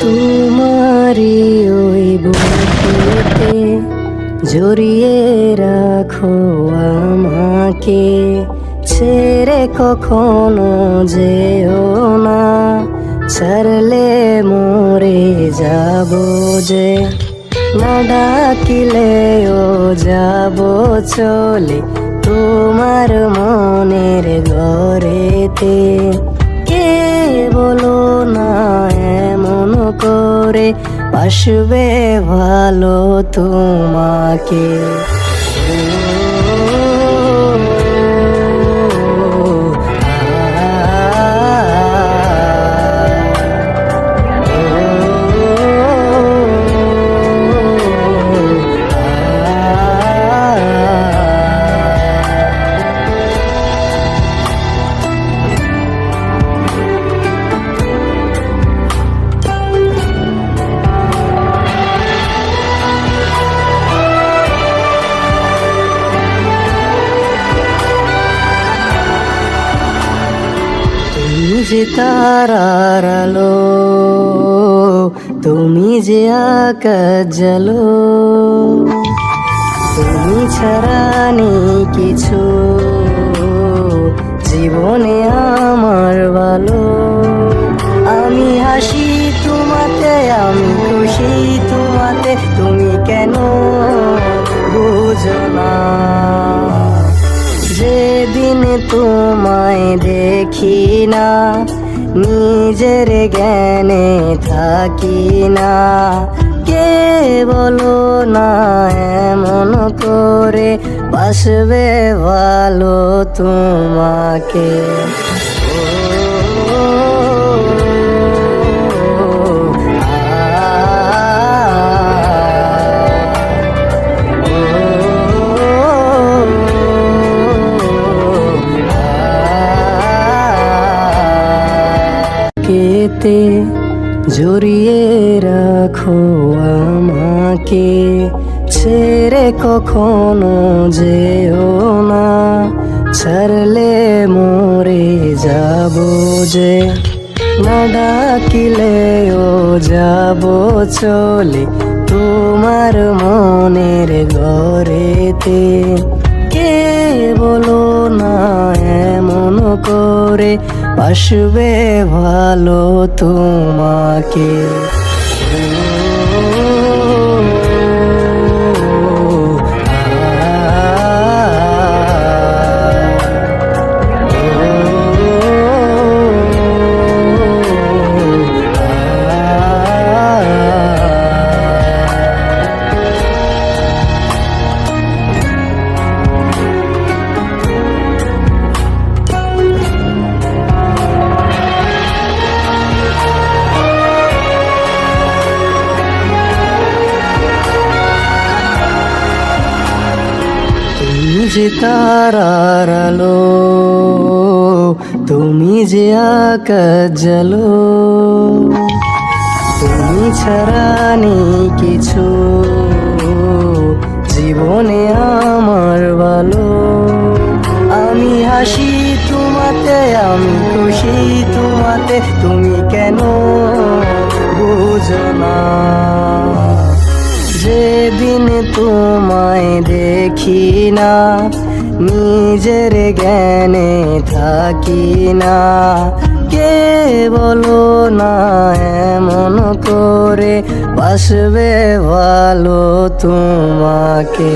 তোমারই ওই বুকেতে জড়িয়ে রাখো আমাকে। ছেড়ে কখনো যেও না, ছাড়লে মরে যাব যে। না ডাকিলেও যাব চলে, তোমার মনের আসবে ভালো তোমাকে। তুমি যে তারার আলো, তুমি যে আকাশ জালো। তুমি ছাড়া নেই কিছু, জীবনে আমার ভালো। আমি হাসি তোমাতে, আমি খুশি তোমাতে, তুমি কেন বুঝো যেদিন তোমায় দেখি না, নিজের জ্ঞানে থাকি না। কে বলো না এমন করে, বাসবে ভালো তোমাকে। কেতে জড়িয়ে রাখো আমাকে। ছেড়ে কখনো যেও না, ছাড়লে মরে যাব যে। না ডাকিলেও যাব চলে তোমার মনের ঘরেতে। কে বলো না করে আসবে ভালো তোমাকে। যে তারার আলো, তুমি যে আকাশ তুমি ছাড়া নেই কিছু, জীবনে আমার ভালো। আমি হাসি তোমাতে, আমি খুশি তোমাতে, তুমি কেন বুঝো না? যেদিন তোমায় দেখি না, নিজের জ্ঞানে থাকি না। কে বলো না এমন করে, বাসবে ভালো তোমাকে।